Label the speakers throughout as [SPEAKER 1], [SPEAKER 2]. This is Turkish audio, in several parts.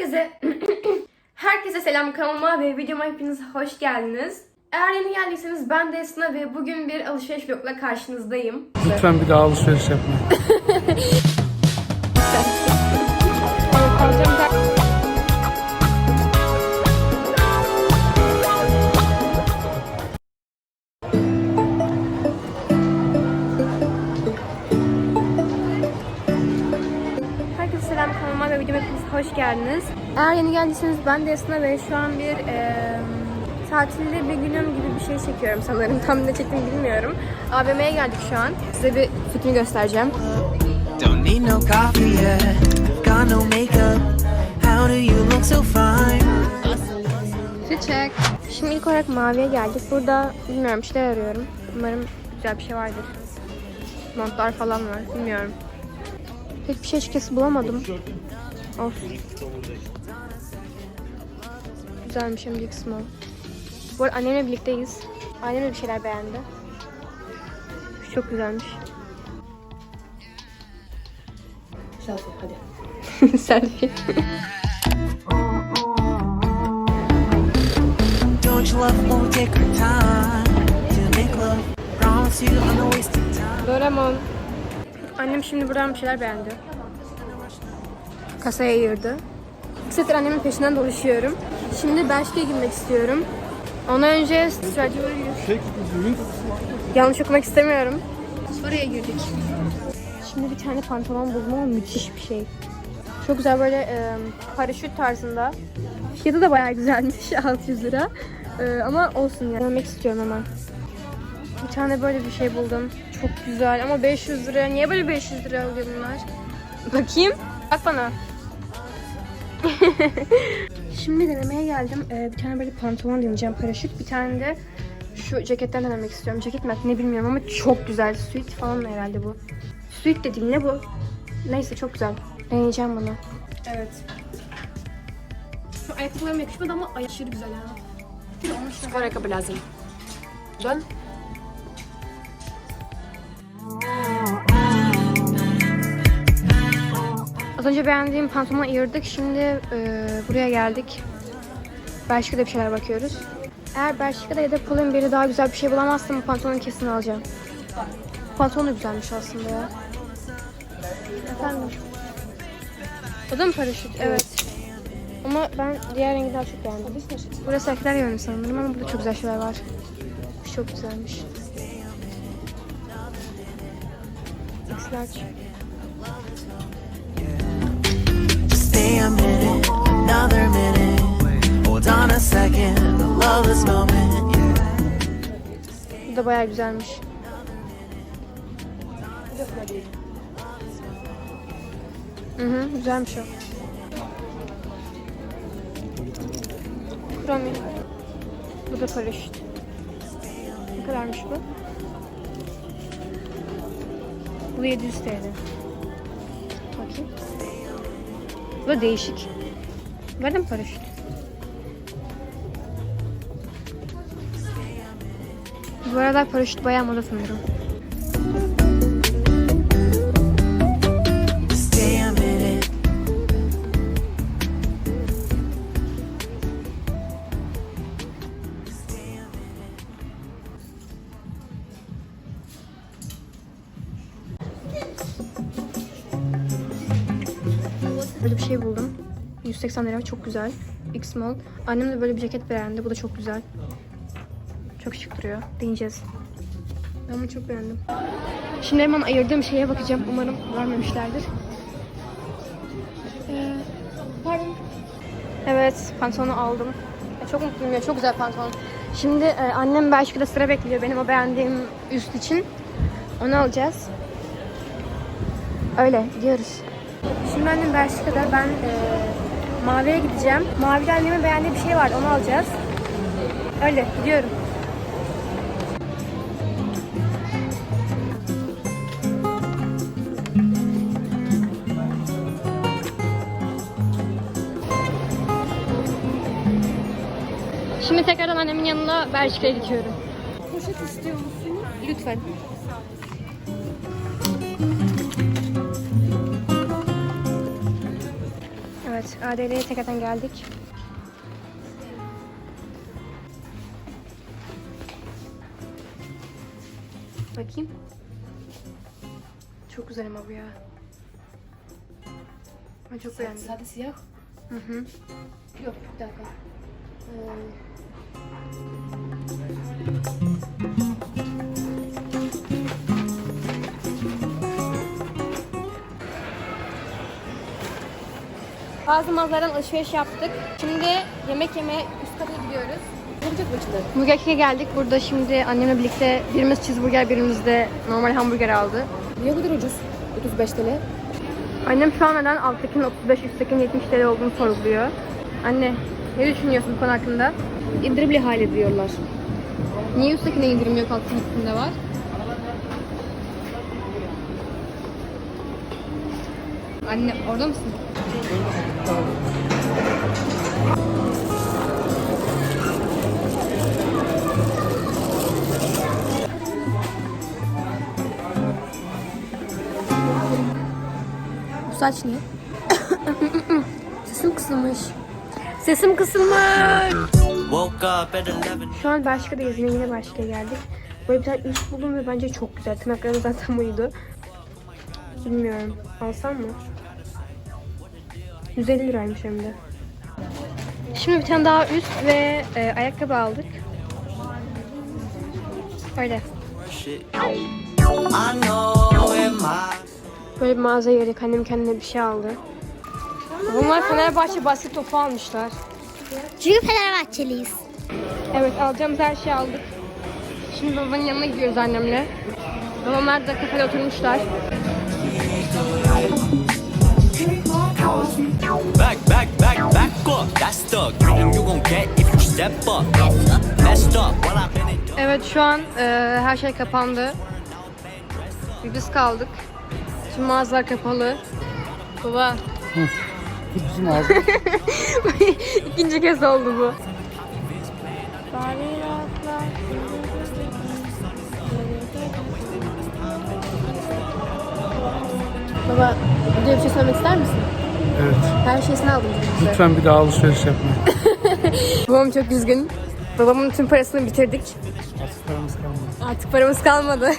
[SPEAKER 1] Herkese Herkese selam kanalıma ve videoma hepiniz hoş geldiniz. Eğer yeni geldiyseniz ben de Esna ve bugün bir alışveriş vlogla karşınızdayım.
[SPEAKER 2] Lütfen bir daha alışveriş yapma.
[SPEAKER 1] geldiniz. Eğer yeni geldiyseniz ben de Esna ve şu an bir eee tatilde bir günüm gibi bir şey çekiyorum sanırım. Tam ne çektiğimi bilmiyorum. AVM'ye geldik şu an. Size bir fikrimi göstereceğim.
[SPEAKER 3] Don't need no coffee yet. Got no makeup. How do you look so fine?
[SPEAKER 1] Çiçek. Şimdi ilk olarak maviye geldik. Burada bilmiyorum şeyler arıyorum. Umarım güzel bir şey vardır. Montlar falan var. Bilmiyorum. Pek bir şey açıkçası bulamadım. Of. Güzelmiş hem de small. Bu arada annemle birlikteyiz. Annem de bir şeyler beğendi. Çok güzelmiş. Selfie hadi. Selfie. Doraemon. Annem şimdi buradan bir şeyler beğendi. Kasaya ayırdı. İki saattir annemin peşinden dolaşıyorum. Şimdi Belçika'ya girmek istiyorum. Ondan önce Stradivarius. Yanlış okumak istemiyorum. Oraya girdik. Şimdi bir tane pantolon buldum ama müthiş bir şey. Çok güzel böyle e, paraşüt tarzında. Fiyatı da bayağı güzelmiş 600 lira. E, ama olsun yani. Görmek istiyorum hemen. Bir tane böyle bir şey buldum. Çok güzel ama 500 lira. Niye böyle 500 lira alıyor bunlar? Bakayım. Bak bana. Şimdi denemeye geldim. Ee, bir tane böyle pantolon deneyeceğim paraşüt. Bir tane de şu ceketten denemek istiyorum. Ceket mi ne bilmiyorum ama çok güzel. Suit falan herhalde bu. Suit de değil ne bu? Neyse çok güzel. Deneyeceğim bunu. Evet. Şu ayakkabılarım yakışmadı ama aşırı güzel ya.
[SPEAKER 4] Spor ayakkabı lazım. Dön.
[SPEAKER 1] Az önce beğendiğim pantolonu ayırdık. Şimdi e, buraya geldik. Belçika'da bir şeyler bakıyoruz. Eğer Belçika'da ya da Pull&Bear'de daha güzel bir şey bulamazsam bu pantolonu kesin alacağım. Pantolon da güzelmiş aslında ya. Efendim? O da mı paraşüt? Evet. Ama ben diğer rengi daha çok beğendim. Burası erkekler yönü sanırım ama burada çok güzel şeyler var. Bu çok güzelmiş. X Bu da bayağı güzelmiş. Hı hı, güzelmiş o. Kromi. Bu da paraşüt. Ne kadarmış bu? Bu 700 TL. Bakayım. Bu da değişik. Mı paraşüt? Bu aralar paraşüt bayağı moda sanırım. Böyle bir şey buldum. 180 lira çok güzel. X small. Annem de böyle bir ceket beğendi. Bu da çok güzel. Çok şık duruyor. Deneyeceğiz. Ben bunu çok beğendim. Şimdi hemen ayırdığım şeye bakacağım. Umarım vermemişlerdir. Ee, pardon. Evet, pantolonu aldım. Ya çok mutluyum ya, çok güzel pantolon. Şimdi e, annem Belçika'da sıra bekliyor benim o beğendiğim üst için. Onu alacağız. Öyle, gidiyoruz. Şimdi annem Belçika'da, ben e, Mavi'ye gideceğim. Mavi'de annemin beğendiği bir şey var, onu alacağız. Öyle, gidiyorum. Şimdi tekrardan annemin yanına Belçika'ya gidiyorum. Poşet istiyor musun? Lütfen. Evet. ADL'ye tekrardan geldik. Bakayım. Çok güzel ama bu ya. Ben çok beğendim.
[SPEAKER 4] Sade siyah.
[SPEAKER 1] Hı hı.
[SPEAKER 4] Yok bir dakika. Ee,
[SPEAKER 1] Bazı mağazalardan alışveriş yaptık. Şimdi yemek yemeye üst kata gidiyoruz.
[SPEAKER 4] yapacak
[SPEAKER 1] King'e geldik. Burada şimdi annemle birlikte birimiz cheeseburger, birimiz de normal hamburger aldı.
[SPEAKER 4] Niye bu kadar ucuz? 35 TL.
[SPEAKER 1] Annem şu an neden alttakinin 35, üsttekinin 70 TL olduğunu sorguluyor. Anne, ne düşünüyorsun bu konu hakkında?
[SPEAKER 4] İndirimli hale diyorlar.
[SPEAKER 1] Niye üsttekine indirim yok, alttakinde var? Anne, orada mısın? Bu saç niye? Sesim kısılmış. Sesim kısılmış.
[SPEAKER 3] Woke up at 11.
[SPEAKER 1] Şu an Belçika'dayız. Yine yine Belçika'ya geldik. Böyle bir tane üst buldum ve bence çok güzel. Tırnaklarım zaten buydu. Bilmiyorum. Alsam mı? 150 liraymış hem de. Şimdi bir tane daha üst ve e, ayakkabı aldık. Öyle. Böyle bir mağazaya girdik. Annem kendine bir şey aldı. Bunlar Fenerbahçe basket topu almışlar.
[SPEAKER 5] Çünkü Fenerbahçeliyiz.
[SPEAKER 1] Evet alacağımız her şeyi aldık. Şimdi babanın yanına gidiyoruz annemle. Babamlar da kafede oturmuşlar.
[SPEAKER 3] back, back, back, back up. That's the greeting you gon' get if you step up. Messed up I've been.
[SPEAKER 1] Evet şu an e, her şey kapandı. Biz kaldık. Şimdi mağazalar kapalı. Baba
[SPEAKER 2] Bizim ağzı.
[SPEAKER 1] ikinci kez oldu bu.
[SPEAKER 4] Baba bir bir şey söylemek ister misin?
[SPEAKER 2] Evet.
[SPEAKER 4] Her şeysini aldım bize.
[SPEAKER 2] Lütfen bir daha alışveriş yapma.
[SPEAKER 1] Babam çok üzgün. Babamın tüm parasını bitirdik.
[SPEAKER 2] Artık paramız kalmadı.
[SPEAKER 1] Artık paramız kalmadı.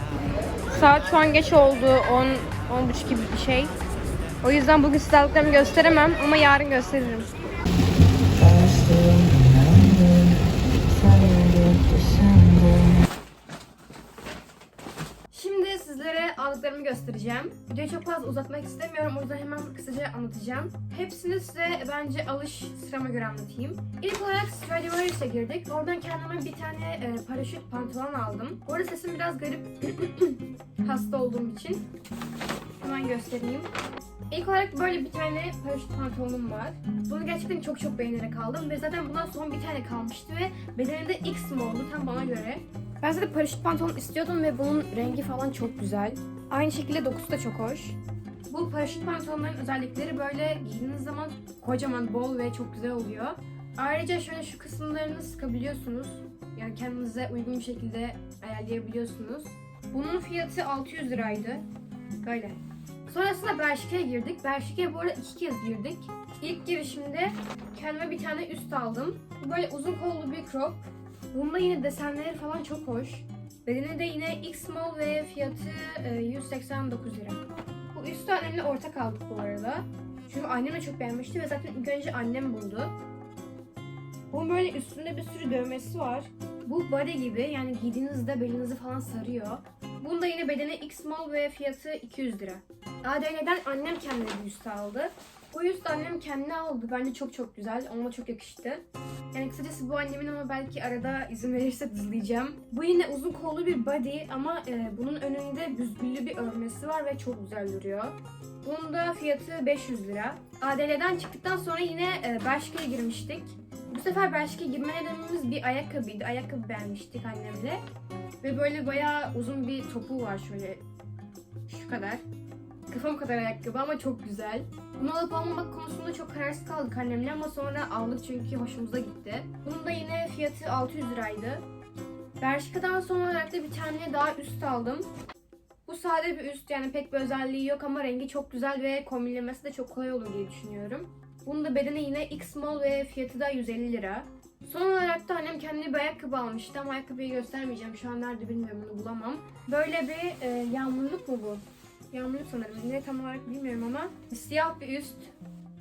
[SPEAKER 1] Saat şu an geç oldu. 10 10.30 gibi bir şey. O yüzden bugün size gösteremem ama yarın gösteririm. Şimdi sizlere aldıklarımı göstereceğim. Videoyu çok fazla uzatmak istemiyorum. O yüzden hemen kısaca anlatacağım. Hepsini size bence alış sırama göre anlatayım. İlk olarak Stradivarius'e girdik. Oradan kendime bir tane e, paraşüt pantolon aldım. Bu arada sesim biraz garip. Hasta olduğum için. Hemen göstereyim. İlk olarak böyle bir tane paraşüt pantolonum var. Bunu gerçekten çok çok beğenerek aldım ve zaten bundan son bir tane kalmıştı ve bedeninde X mi oldu tam bana göre. Ben zaten paraşüt pantolon istiyordum ve bunun rengi falan çok güzel. Aynı şekilde dokusu da çok hoş. Bu paraşüt pantolonların özellikleri böyle giydiğiniz zaman kocaman, bol ve çok güzel oluyor. Ayrıca şöyle şu kısımlarını sıkabiliyorsunuz. Yani kendinize uygun bir şekilde ayarlayabiliyorsunuz. Bunun fiyatı 600 liraydı. Böyle. Sonrasında Bershka'ya girdik. Bershka'ya bu arada iki kez girdik. İlk girişimde kendime bir tane üst aldım. Bu böyle uzun kollu bir crop. Bunda yine desenleri falan çok hoş. Bedeni de yine X small ve fiyatı e, 189 lira. Bu üstü annemle ortak aldık bu arada. Çünkü annem de çok beğenmişti ve zaten ilk önce annem buldu. Bunun böyle üstünde bir sürü dövmesi var. Bu body gibi yani giydiğinizde belinizi falan sarıyor. Bunda yine bedeni X small ve fiyatı 200 lira. ADN'den annem kendine bir üst aldı. Bu üst annem kendine aldı. Bence çok çok güzel. Ona çok yakıştı. Yani kısacası bu annemin ama belki arada izin verirse dızlayacağım. Bu yine uzun kollu bir body ama e, bunun önünde büzgüllü bir örmesi var ve çok güzel duruyor. Bunun da fiyatı 500 lira. ADL'den çıktıktan sonra yine e, Bershka'ya girmiştik. Bu sefer Bershka'ya girme nedenimiz bir ayakkabıydı. Ayakkabı beğenmiştik annemle. Ve böyle bayağı uzun bir topu var şöyle şu kadar. Kafam kadar ayakkabı ama çok güzel. Bunu alıp almamak konusunda çok kararsız kaldık annemle ama sonra aldık çünkü hoşumuza gitti. Bunun da yine fiyatı 600 liraydı. Bershka'dan son olarak da bir tane daha üst aldım. Bu sade bir üst yani pek bir özelliği yok ama rengi çok güzel ve kombinlemesi de çok kolay olur diye düşünüyorum. Bunun da bedeni yine X small ve fiyatı da 150 lira. Son olarak da annem kendine bir ayakkabı almıştı ama ayakkabıyı göstermeyeceğim. Şu an nerede bilmiyorum onu bulamam. Böyle bir e, yağmurluk mu bu? Yağmurluk sanırım. Ne tam olarak bilmiyorum ama siyah bir üst.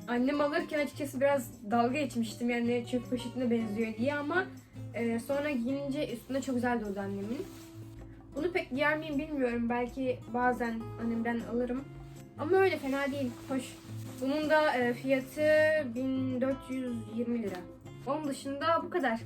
[SPEAKER 1] Annem alırken açıkçası biraz dalga geçmiştim yani çöp poşetine benziyor diye ama e, sonra giyinince üstünde çok güzel durdu annemin. Bunu pek giyer miyim bilmiyorum. Belki bazen annemden alırım. Ama öyle fena değil. Hoş. Bunun da e, fiyatı 1420 lira. Onun dışında bu kadar.